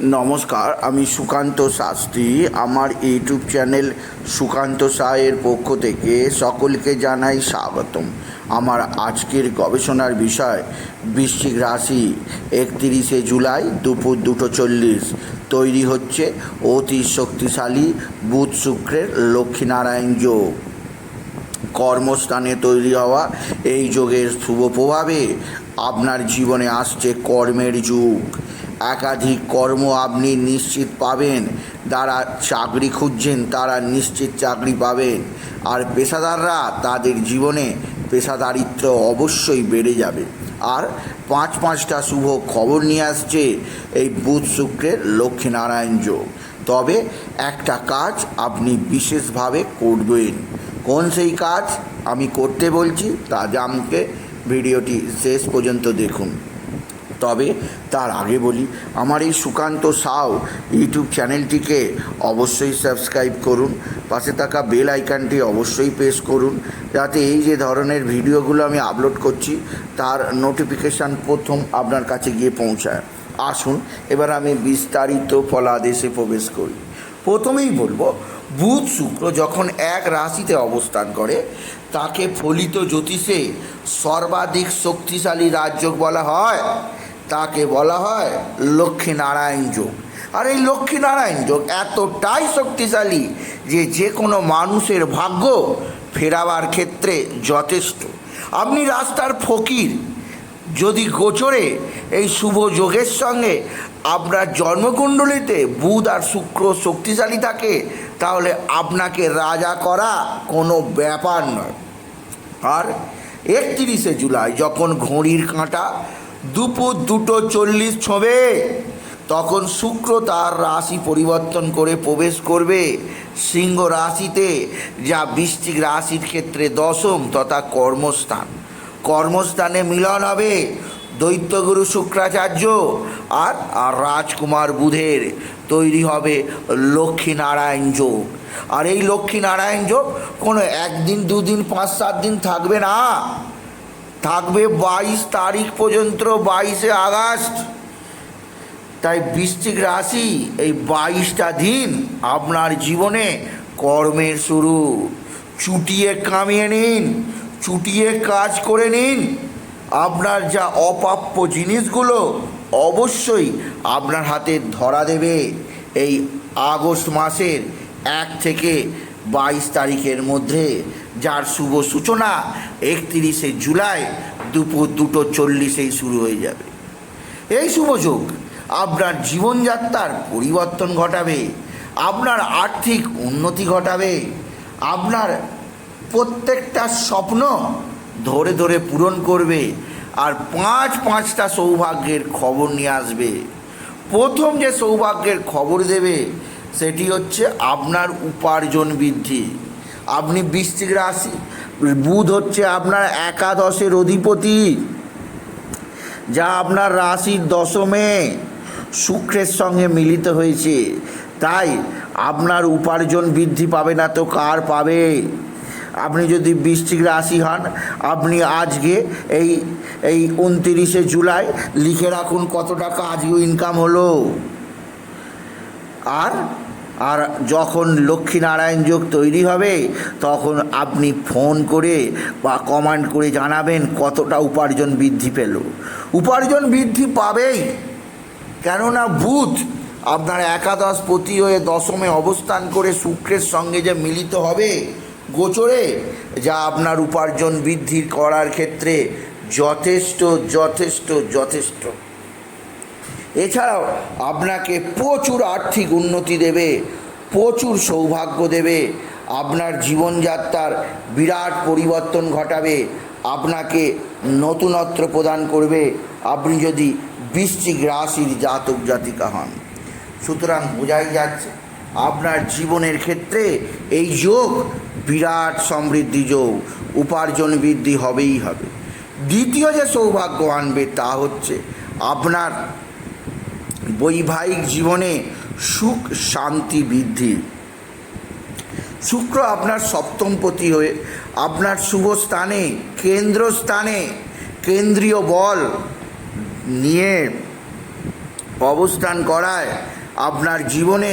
নমস্কার, আমি সুকান্ত শাস্ত্রী। আমার ইউটিউব চ্যানেল সুকান্ত সায়ের পক্ষ থেকে সকলকে জানাই স্বাগতম। আমার আজকের গবেষণার বিষয়, বৃশ্চিক রাশি, একত্রিশে জুলাই, দুপুর দুটো চল্লিশ। তৈরি হচ্ছে অতি শক্তিশালী বুধ শুক্রের লক্ষ্মীনারায়ণ যোগ। কর্মস্থানে তৈরি হওয়া এই যোগের শুভ প্রভাবে আপনার জীবনে আসছে কর্মের যুগ। একাধিক কর্ম আপনি নিশ্চিত পাবেন। যারা চাকরি খুঁজছেন, তারা নিশ্চিত চাকরি পাবেন। আর পেশাদাররা তাদের জীবনে পেশাদারিত্ব অবশ্যই বেড়ে যাবে। আর পাঁচ পাঁচটা শুভ খবর নিয়ে আসছে এই বুধ শুক্রের লক্ষ্মীনারায়ণ যোগ। তবে একটা কাজ আপনি বিশেষভাবে করবেন। কোন সেই কাজ? আমি করতে বলছি তা জানতে ভিডিওটি শেষ পর্যন্ত দেখুন। তবে তার আগে বলি, আমার এই সুকান্ত সাউ ইউটিউব চ্যানেলটিকে অবশ্যই সাবস্ক্রাইব করুন, পাশে থাকা বেল আইকনটি অবশ্যই প্রেস করুন, যাতে এই যে ধরনের ভিডিওগুলো আমি আপলোড করছি, তার নোটিফিকেশান প্রথম আপনার কাছে গিয়ে পৌঁছায়। আসুন, এবার আমি বিস্তারিত ফলাদেশে প্রবেশ করি। প্রথমেই বলব, বুধ শুক্র যখন এক রাশিতে অবস্থান করে, তাকে ফলিত জ্যোতিষে সর্বাধিক শক্তিশালী রাজযোগ বলা হয়। তাকে বলা হয় লক্ষ্মীনারায়ণ যোগ। আর এই লক্ষ্মীনারায়ণ যোগ এতটাই শক্তিশালী যে যে কোনো মানুষের ভাগ্য ফেরাবার ক্ষেত্রে যথেষ্ট। আপনি রাস্তার ফকির, যদি গোচরে এই শুভ যোগের সঙ্গে আপনার জন্মকুণ্ডলিতে বুধ আর শুক্র শক্তিশালী থাকে, তাহলে আপনাকে রাজা করা কোনো ব্যাপার নয়। আর একত্রিশে জুলাই, যখন ঘড়ির কাঁটা দুপুর দুটো চল্লিশ ছবে। তখন শুক্র তার রাশি পরিবর্তন করে প্রবেশ করবে সিংহ রাশিতে, যা বৃষ্টিক রাশির ক্ষেত্রে দশম তথা কর্মস্থান। কর্মস্থানে মিলন হবে দৈত্যগুরু শুক্রাচার্য আর আর রাজকুমার বুধের। তৈরি হবে লক্ষ্মীনারায়ণ যোগ। আর এই লক্ষ্মীনারায়ণ যোগ কোনো একদিন, দুদিন, পাঁচ, সাত দিন থাকবে না। থাকবে বাইশ তারিখ পর্যন্ত, বাইশে আগস্ট। তাই বৃশ্চিক রাশি, এই বাইশটা দিন আপনার জীবনে কর্মের শুরু। চুটিয়ে কামিয়ে নিন, চুটিয়ে কাজ করে নিন। আপনার যা অপ্রাপ্য জিনিসগুলো অবশ্যই আপনার হাতে ধরা দেবে। এই আগস্ট মাসের এক থেকে বাইশ তারিখের মধ্যে যার শুভ সূচনা একত্রিশে জুলাই দুপুর দুটো চল্লিশেই শুরু হয়ে যাবে। এই শুভ যোগ আপনার জীবনযাত্রার পরিবর্তন ঘটাবে, আপনার আর্থিক উন্নতি ঘটাবে, আপনার প্রত্যেকটা স্বপ্ন ধরে ধরে পূরণ করবে আর পাঁচ পাঁচটা সৌভাগ্যের খবর নিয়ে আসবে। প্রথম যে সৌভাগ্যের খবর দেবে সেটি হচ্ছে আপনার উপার্জন বৃদ্ধি। আপনি বৃশ্চিক রাশি, বুধ হচ্ছে আপনার একাদশের অধিপতি, যা আপনার রাশির দশমে শুক্রের সঙ্গে মিলিত হয়েছে। তাই আপনার উপার্জন বৃদ্ধি পাবে না তো কার পাবে? আপনি যদি বৃষ্টিক রাশি হন, আপনি আজকে এই এই উনতিরিশে জুলাই লিখে রাখুন কত টাকা আজকে ইনকাম হলো। আর আর যখন লক্ষ্মীনারায়ণ যোগ তৈরি হবে, তখন আপনি ফোন করে বা কমান্ড করে জানাবেন কতটা উপার্জন বৃদ্ধি পেল। উপার্জন বৃদ্ধি পাবেই। কেননা বুধ আপনার একাদশ পতি হয়ে দশমে অবস্থান করে শুক্রের সঙ্গে যে মিলিত হবে গোচরে, যা আপনার উপার্জন বৃদ্ধি করার ক্ষেত্রে যথেষ্ট যথেষ্ট যথেষ্ট। এছাড়াও আপনাকে প্রচুর আর্থিক উন্নতি দেবে, প্রচুর সৌভাগ্য দেবে, আপনার জীবনযাত্রার বিরাট পরিবর্তন ঘটাবে, আপনাকে নতুনত্ব প্রদান করবে, আপনি যদি বৃশ্চিক রাশির জাতক জাতিকা হন। সুতরাং বোঝাই যাচ্ছে, আপনার জীবনের ক্ষেত্রে এই যোগ বিরাট সমৃদ্ধি যোগ, উপার্জন বৃদ্ধি হবেই হবে। দ্বিতীয় যে সৌভাগ্য আনবে তা হচ্ছে আপনার বৈবাহিক জীবনে সুখ, শান্তি, বৃদ্ধি। শুক্র আপনার সপ্তমপতি হয়ে আপনার শুভ স্থানে, কেন্দ্রস্থানে, কেন্দ্রীয় বল নিয়ে অবস্থান করায় আপনার জীবনে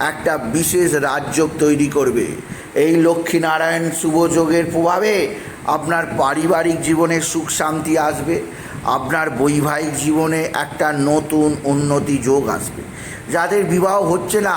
একটা বিশেষ রাজযোগ তৈরি করবে। এই লক্ষ্মীনারায়ণ শুভযোগের প্রভাবে আপনার পারিবারিক জীবনে সুখ, শান্তি আসবে। আপনার বৈবাহিক জীবনে একটা নতুন উন্নতি যোগ আসবে। যাদের বিবাহ হচ্ছে না,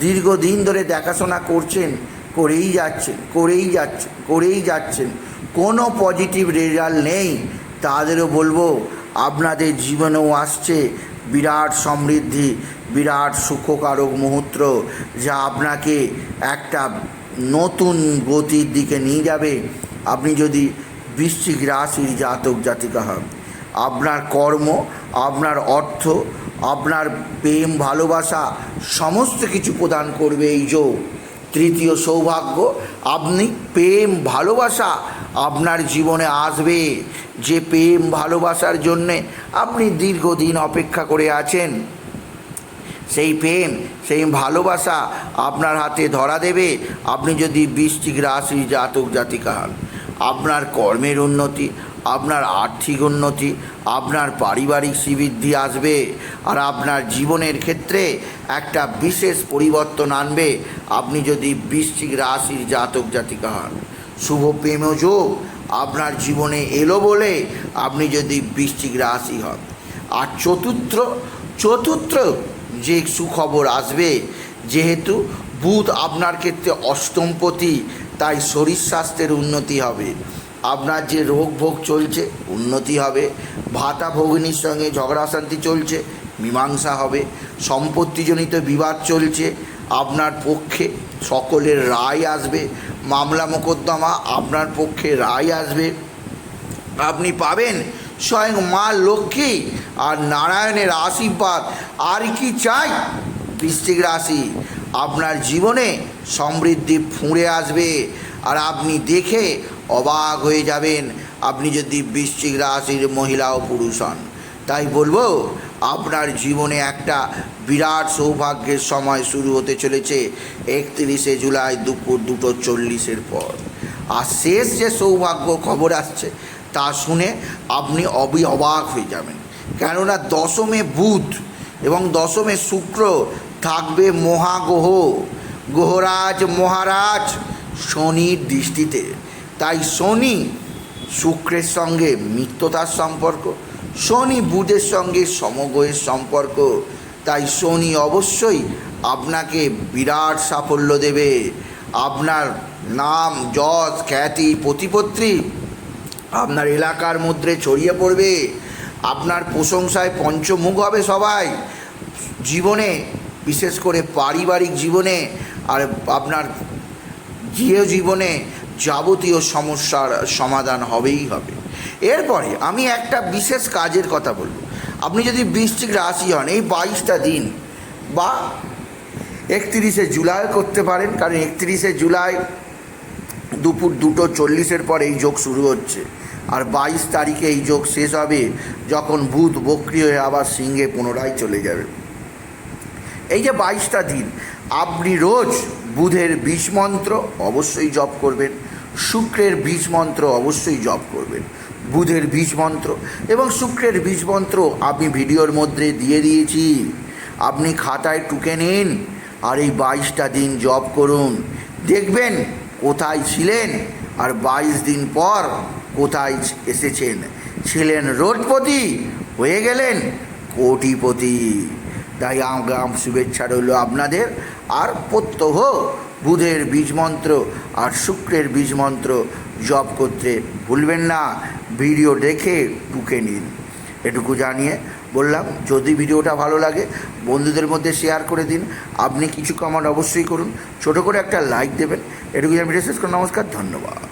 দীর্ঘদিন ধরে দেখাশোনা করছেন, করেই যাচ্ছেন করেই যাচ্ছেন করেই যাচ্ছেন, কোনো পজিটিভ রেজাল্ট নেই, তাদেরও বলব, আপনাদের জীবনেও আসছে বিরাট সমৃদ্ধি, বিরাট সুখকারক মুহূর্ত, যা আপনাকে একটা নতুন গতির দিকে নিয়ে যাবে। আপনি যদি বৃশ্চিক রাশির জাতক জাতিকা হন আপনার কর্ম, আপনার অর্থ, আপনার প্রেম, ভালোবাসা, সমস্ত কিছু প্রদান করবে এই যোগ। তৃতীয় সৌভাগ্য, আপনি প্রেম, ভালোবাসা আপনার জীবনে আসবে। যে প্রেম, ভালোবাসার জন্যে আপনি দীর্ঘদিন অপেক্ষা করে আছেন, সেই প্রেম, সেই ভালোবাসা আপনার হাতে ধরা দেবে। আপনি যদি বৃষ্টিক রাশি, জাতক, জাতিকা হন, আপনার কর্মের উন্নতি আপনার আর্থিক উন্নতি, আপনার পারিবারিক শ্রীবৃদ্ধি আসবে আর আপনার জীবনের ক্ষেত্রে একটা বিশেষ পরিবর্তন আনবে। আপনি যদি বৃশ্চিক রাশির জাতক জাতিকা হন, শুভ প্রেম যোগ আপনার জীবনে এলো বলে আপনি যদি বৃশ্চিক রাশি হন। আর চতুর্থ চতুর্থ যে সুখবর আসবে, যেহেতু বুধ আপনার ক্ষেত্রে অষ্টমপতি তাই শরীর স্বাস্থ্যের উন্নতি হবে। আপনার যে রোগ ভোগ চলছে, উন্নতি হবে, ভাতা ভগিনীর সঙ্গে ঝগড়া শান্তি চলছে, মীমাংসা হবে, সম্পত্তিজনিত বিবাদ চলছে, আপনার পক্ষে সকলের রায় আসবে, মামলা মোকদ্দমা আপনার পক্ষে রায় আসবে। আপনি পাবেন স্বয়ং মা লক্ষ্মী আর নারায়ণের আশীর্বাদ। আর কি চাই? বৃশ্চিক রাশি, আপনার জীবনে সমৃদ্ধি ফুঁড়ে আসবে। আর আপনি দেখে অবাক হয়ে যাবেন। আপনি যদি বৃশ্চিক রাশির মহিলা ও পুরুষ হন। তাই বলব, আপনার জীবনে একটা বিরাট সৌভাগ্যের সময় শুরু হতে চলেছে একত্রিশে জুলাই দুপুর দুটো চল্লিশের পর। আর শেষ যে সৌভাগ্য খবর আসছে, তা শুনে আপনি অবি অবাক হয়ে যাবেন। কেননা দশমে বুধ এবং দশমে শুক্র থাকবে মহাগ্রহ, গ্রহরাজ মহারাজ। শনির দৃষ্টিতে। তাই শনি শুক্রের সঙ্গে মিত্রতার সম্পর্ক, শনি বুধের সঙ্গে সমগ্রহের সম্পর্ক। তাই শনি অবশ্যই আপনাকে বিরাট সাফল্য দেবে। আপনার নাম যশ খ্যাতি, প্রতিপত্তি আপনার এলাকার মধ্যে ছড়িয়ে পড়বে। আপনার প্রশংসায় পঞ্চমুখ হবে সবাই। জীবনে, বিশেষ করে পারিবারিক জীবনে, আর আপনার গৃহ জীবনে যাবতীয় সমস্যার সমাধান হবেই হবে। এরপরে আমি একটা বিশেষ কাজের কথা বলব। আপনি যদি বৃশ্চিক রাশি হন, এই বাইশটা দিন বা একত্রিশে জুলাই করতে পারেন, কারণ একত্রিশে জুলাই দুপুর দুটো চল্লিশের পর এই যোগ শুরু হচ্ছে। আর বাইশ তারিখে এই যোগ শেষ হবে যখন বুধ বক্রি হয়ে আবার সিংহে পুনরায় চলে যাবে। এই যে বাইশটা দিন, আপনি রোজ বুধের বীজ মন্ত্র অবশ্যই জপ করবেন, শুক্রের বীজ মন্ত্র অবশ্যই জপ করবেন, বুধের বীজ মন্ত্র এবং শুক্রের বীজ মন্ত্র আমি ভিডিওর মধ্যে দিয়ে দিয়েছি। আপনি খাতায় টুকে নিন আর এই বাইশটা দিন জপ করুন। দেখবেন কোথায় ছিলেন আর বাইশ দিন পর কোথায় এসেছেন। ছিলেন রোডপতি, হয়ে গেলেন কোটিপতি। তাই আগাম শুভেচ্ছা রইল আপনাদের। আর প্রত্যহ বুধের বীজমন্ত্র আর শুক্রের বীজমন্ত্র জপ করতে ভুলবেন না। ভিডিও দেখে টুকে নিন। এটুকু জানিয়ে বললাম, যদি ভিডিওটা ভালো লাগে, বন্ধুদের মধ্যে শেয়ার করে দিন। আপনি কিছু কমেন্ট অবশ্যই করুন। ছোট করে একটা লাইক দেবেন। এটুকু জানি শেষ করে নমস্কার, ধন্যবাদ।